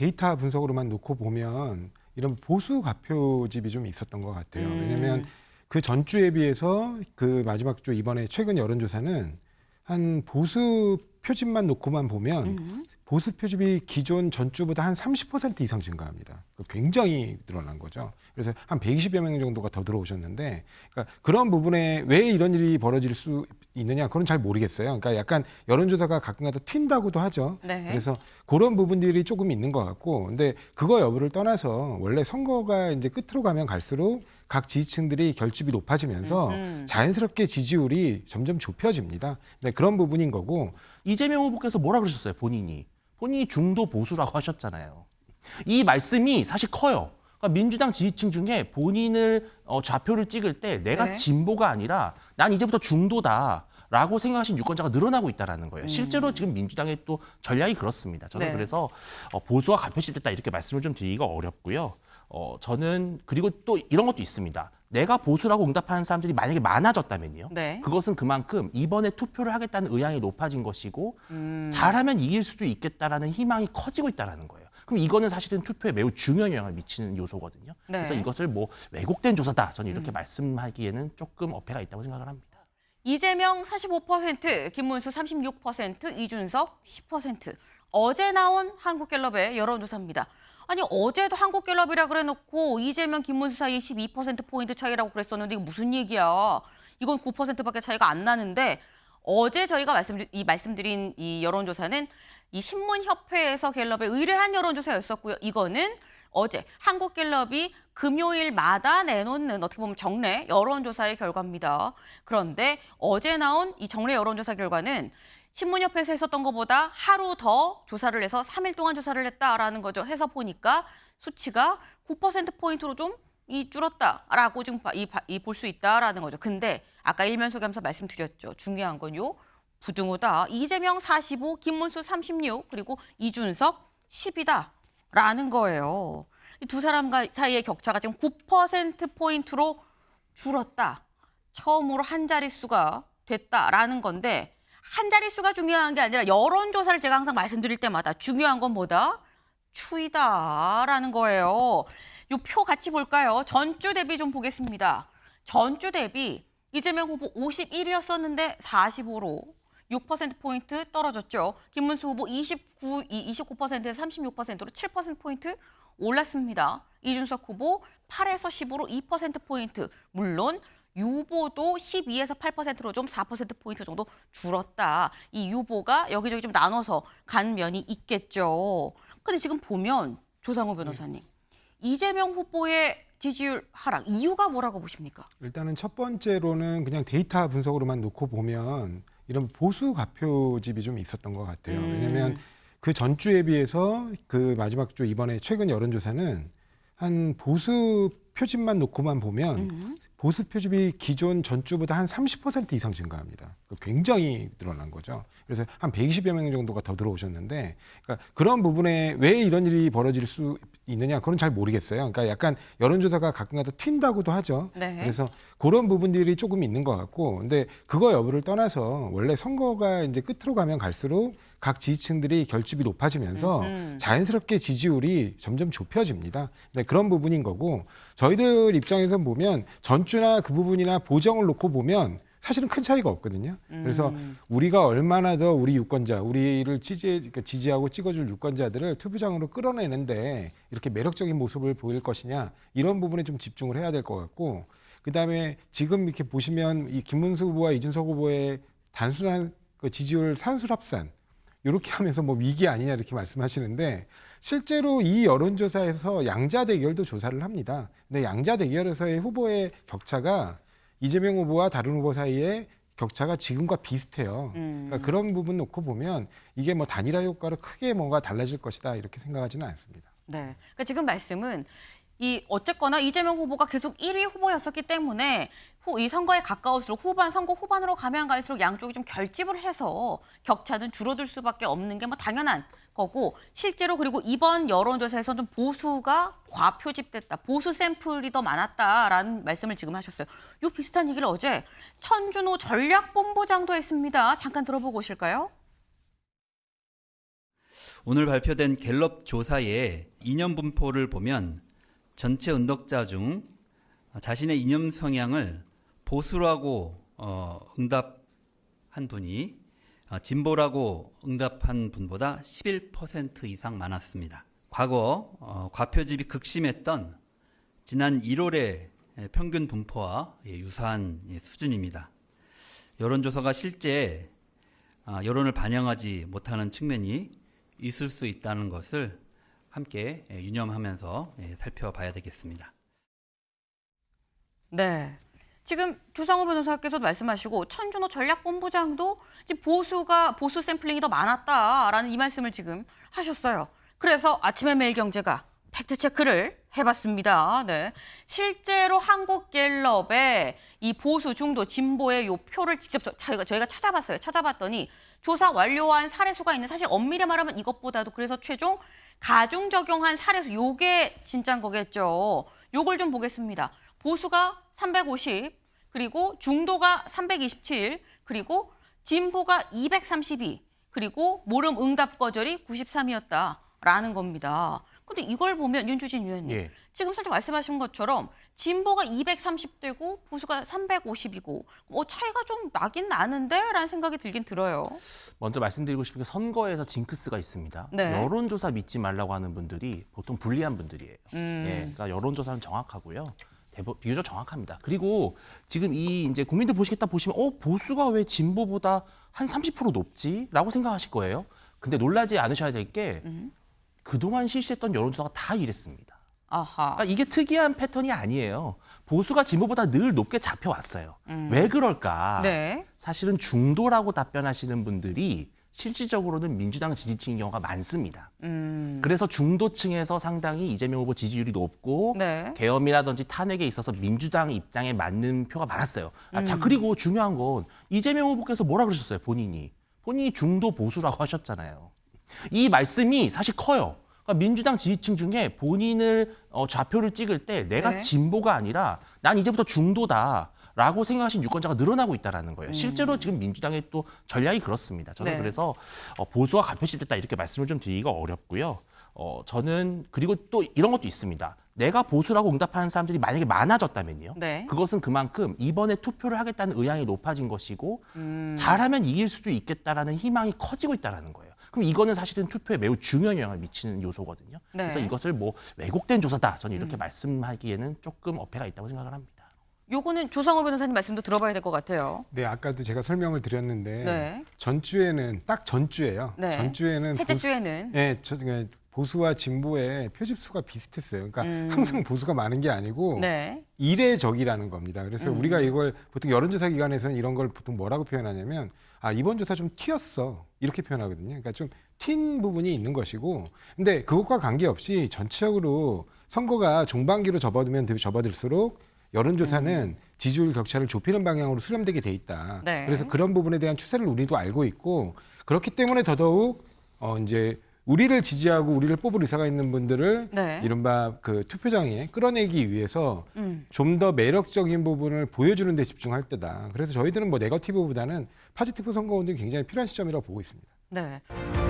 데이터 분석으로만 놓고 보면 이런 보수 가표집이 좀 있었던 것 같아요. 음. 왜냐하면 그 전주에 비해서 그 마지막 주 이번에 최근 여론조사는 한 보수 표집만 놓고만 보면 음. 보수 표집이 기존 전주보다 한 30% 이상 증가합니다. 그 굉장히 늘어난 거죠. 그래서 한 120여 명 정도가 더 들어오셨는데, 그러니까 그런 부분에 왜 이런 일이 벌어질 수 있느냐, 그건 잘 모르겠어요. 그러니까 약간 여론조사가 가끔가다 튄다고도 하죠. 네. 그래서 그런 부분들이 조금 있는 것 같고, 근데 그거 여부를 떠나서 원래 선거가 이제 끝으로 가면 갈수록 각 지지층들이 결집이 높아지면서 음흠. 자연스럽게 지지율이 점점 좁혀집니다. 네, 그런 부분인 거고, 이재명 후보께서 뭐라 그러셨어요, 본인이? 본인이 중도 보수라고 하셨잖아요. 이 말씀이 사실 커요. 그러니까 민주당 지지층 중에 본인을 어, 좌표를 찍을 때 내가 네. 진보가 아니라 난 이제부터 중도다. 라고 생각하신 유권자가 늘어나고 있다라는 거예요. 실제로 지금 민주당의 또 전략이 그렇습니다. 저는 네. 그래서 어, 보수가 간편시됐다 이렇게 말씀을 좀 드리기가 어렵고요. 어, 저는 그리고 또 이런 것도 있습니다. 내가 보수라고 응답하는 사람들이 만약에 많아졌다면요. 네. 그것은 그만큼 이번에 투표를 하겠다는 의향이 높아진 것이고 음. 잘하면 이길 수도 있겠다라는 희망이 커지고 있다라는 거예요. 그럼 이거는 사실은 투표에 매우 중요한 영향을 미치는 요소거든요. 네. 음. 그래서 이것을 뭐 왜곡된 조사다. 저는 이렇게 말씀하기에는 조금 어폐가 있다고 생각을 합니다. 이재명 45%, 김문수 36%, 이준석 10%. 어제 나온 한국갤럽의 여론조사입니다. 아니 어제도 한국갤럽이라 그래놓고 이재명, 김문수 사이에 12% 포인트 차이라고 그랬었는데 이거 무슨 얘기야? 이건 9%밖에 차이가 안 나는데 어제 저희가 말씀 이 말씀드린 이 여론조사는 이 신문협회에서 갤럽에 의뢰한 여론조사였었고요. 이거는 어제 한국갤럽이 금요일마다 내놓는 어떻게 보면 정례 여론조사의 결과입니다. 그런데 어제 나온 이 정례 여론조사 결과는 신문협회에서 했었던 것보다 하루 더 조사를 해서 3일 동안 조사를 했다라는 거죠. 해서 보니까 수치가 9%포인트로 좀 이 줄었다라고 지금 볼수 있다라는 거죠. 근데 아까 일면 소개하면서 말씀드렸죠. 중요한 건요. 부등호다. 이재명 45, 김문수 36, 그리고 이준석 10이다라는 거예요. 이 두 사람 가- 사이의 격차가 지금 9%포인트로 줄었다. 처음으로 한 자릿수가 됐다라는 건데 한 자릿수가 중요한 게 아니라 여론조사를 제가 항상 말씀드릴 때마다 중요한 건 뭐다? 추이다라는 거예요. 요 표 같이 볼까요? 전주 대비 좀 보겠습니다. 전주 대비 이재명 후보 51이었었는데 45로 6%포인트 떨어졌죠. 김문수 후보 29, 이 29%에서 36%로 7%포인트 올랐습니다. 이준석 후보 8에서 10으로 2%포인트. 물론 유보도 12에서 8%로 좀 4%포인트 정도 줄었다. 이 유보가 여기저기 좀 나눠서 간 면이 있겠죠. 근데 지금 보면 조상호 변호사님, 이재명 후보의 지지율 하락 이유가 뭐라고 보십니까? 일단은 첫 번째로는 그냥 데이터 분석으로만 놓고 보면 이런 보수 가표집이 좀 있었던 것 같아요. 음. 왜냐하면 그 전주에 비해서 그 마지막 주 이번에 최근 여론조사는 한 보수 표집만 놓고만 보면 음. 보수 표집이 기존 전주보다 한 30% 이상 증가합니다. 그 굉장히 늘어난 거죠. 그래서 한 120여 명 정도가 더 들어오셨는데, 그러니까 그런 부분에 왜 이런 일이 벌어질 수 있느냐, 그건 잘 모르겠어요. 그러니까 약간 여론조사가 가끔가다 튄다고도 하죠. 네. 그래서 그런 부분들이 조금 있는 것 같고, 근데 그거 여부를 떠나서 원래 선거가 이제 끝으로 가면 갈수록 각 지지층들이 결집이 높아지면서 음흠. 자연스럽게 지지율이 점점 좁혀집니다. 네, 그런 부분인 거고 저희들 입장에서 보면 전 주나 그 부분이나 보정을 놓고 보면 사실은 큰 차이가 없거든요. 그래서 음. 우리가 얼마나 더 우리 유권자, 우리를 지지, 그러니까 지지하고 찍어줄 유권자들을 투표장으로 끌어내는데 이렇게 매력적인 모습을 보일 것이냐 이런 부분에 좀 집중을 해야 될 것 같고 그 다음에 지금 이렇게 보시면 이 김문수 후보와 이준석 후보의 단순한 그 지지율 산술 합산 이렇게 하면서 뭐 위기 아니냐 이렇게 말씀하시는데 실제로 이 여론조사에서 양자 대결도 조사를 합니다. 근데 양자 대결에서의 후보의 격차가 이재명 후보와 다른 후보 사이에 격차가 지금과 비슷해요. 음. 그러니까 그런 부분 놓고 보면 이게 뭐 단일화 효과로 크게 뭔가 달라질 것이다 이렇게 생각하지는 않습니다. 네. 그러니까 지금 말씀은 이 어쨌거나 이재명 후보가 계속 1위 후보였었기 때문에 후, 이 선거에 가까울수록 후반 선거 후반으로 가면 갈수록 양쪽이 좀 결집을 해서 격차는 줄어들 수밖에 없는 게 뭐 당연한 거고 실제로 그리고 이번 여론조사에서 좀 보수가 과표집됐다 보수 샘플이 더 많았다라는 말씀을 지금 하셨어요. 요 비슷한 얘기를 어제 천준호 전략본부장도 했습니다. 잠깐 들어보고 오실까요? 오늘 발표된 갤럽 조사의 이념 분포를 보면 전체 응답자 중 자신의 이념 성향을 보수라고 어, 응답한 분이 어, 진보라고 응답한 분보다 11% 이상 많았습니다. 과거 어, 과표집이 극심했던 지난 1월의 평균 분포와 예, 유사한 예, 수준입니다. 여론조사가 실제 아, 여론을 반영하지 못하는 측면이 있을 수 있다는 것을 함께 예, 유념하면서 예, 살펴봐야 되겠습니다. 네. 지금 조상호 변호사께서도 말씀하시고 천준호 전략본부장도 지금 보수가 보수 샘플링이 더 많았다라는 이 말씀을 지금 하셨어요. 그래서 아침에 매일경제가 팩트 체크를 해봤습니다. 네. 실제로 한국갤럽의 이 보수 중도 진보의 요 표를 직접 저- 저희가 저희가 찾아봤어요. 찾아봤더니 조사 완료한 사례 수가 있는 사실 엄밀히 말하면 이것보다도 그래서 최종 가중 적용한 사례 수 요게 진짜인 거겠죠. 요걸 좀 보겠습니다. 보수가 350 그리고 중도가 327 그리고 진보가 232 그리고 모름 응답 거절이 93이었다라는 겁니다. 근데 이걸 보면 윤주진 위원님 예. 지금 살짝 말씀하신 것처럼 진보가 230대고 보수가 350이고 뭐 차이가 좀 나긴 나는데 라는 생각이 들긴 들어요. 먼저 말씀드리고 싶은 게 선거에서 징크스가 있습니다. 네. 여론조사 믿지 말라고 하는 분들이 보통 불리한 분들이에요. 음. 예, 그러니까 여론조사는 정확하고요. 대부, 비교적 정확합니다. 그리고 지금 이 이제 국민들 보시겠다 보시면 어 보수가 왜 진보보다 한 30% 높지?라고 생각하실 거예요. 근데 놀라지 않으셔야 될게 음. 그동안 실시했던 여론조사가 다 이랬습니다. 아하. 그러니까 이게 특이한 패턴이 아니에요. 보수가 진보보다 늘 높게 잡혀왔어요. 왜 그럴까? 음. 네. 사실은 중도라고 답변하시는 분들이 실질적으로는 민주당 지지층인 경우가 많습니다. 음. 그래서 중도층에서 상당히 이재명 후보 지지율이 높고 네. 계엄이라든지 탄핵에 있어서 민주당 입장에 맞는 표가 많았어요. 아, 음. 자 그리고 중요한 건 이재명 후보께서 뭐라 그러셨어요? 본인이 본인이 중도 보수라고 하셨잖아요. 이 말씀이 사실 커요. 그러니까 민주당 지지층 중에 본인을 어, 좌표를 찍을 때 내가 네. 진보가 아니라 난 이제부터 중도다. 라고 생각하신 유권자가 늘어나고 있다라는 거예요. 실제로 지금 민주당의 또 전략이 그렇습니다. 저는 음. 네. 그래서 어, 보수가 가표집됐다 이렇게 말씀을 좀 드리기가 어렵고요. 어, 저는 그리고 또 이런 것도 있습니다. 내가 보수라고 응답하는 사람들이 만약에 많아졌다면요. 네. 그것은 그만큼 이번에 투표를 하겠다는 의향이 높아진 것이고 음. 잘하면 이길 수도 있겠다라는 희망이 커지고 있다라는 거예요. 그럼 이거는 사실은 투표에 매우 중요한 영향을 미치는 요소거든요. 네. 음. 그래서 이것을 뭐 왜곡된 조사다. 저는 이렇게 말씀하기에는 조금 어폐가 있다고 생각을 합니다. 요거는 조상호 변호사님 말씀도 들어봐야 될 것 같아요. 네, 아까도 제가 설명을 드렸는데 네. 전주에는 딱 전주예요. 네. 전주에는 셋째 보수- 주에는 예, 저, 그 보수와 진보의 표집수가 비슷했어요. 그러니까 항상 보수가 많은 게 아니고 음. 네. 이례적이라는 겁니다. 그래서 음. 우리가 이걸 보통 여론조사 기관에서는 이런 걸 보통 뭐라고 표현하냐면 아 이번 조사 좀 튀었어 이렇게 표현하거든요. 그러니까 좀 튄 부분이 있는 것이고, 근데 그것과 관계없이 전체적으로 선거가 종반기로 접어들면 접어들수록 여론조사는 지지율 격차를 좁히는 방향으로 수렴되게 돼 있다. 네. 그래서 그런 부분에 대한 추세를 우리도 알고 있고 그렇기 때문에 더더욱 어 이제 우리를 지지하고 우리를 뽑을 의사가 있는 분들을 네. 이른바 그 투표장에 끌어내기 위해서 음. 좀더 매력적인 부분을 보여주는 데 집중할 때다. 그래서 저희들은 뭐 네거티브보다는 파지티브 선거 운동이 굉장히 필요한 시점이라고 보고 있습니다. 네.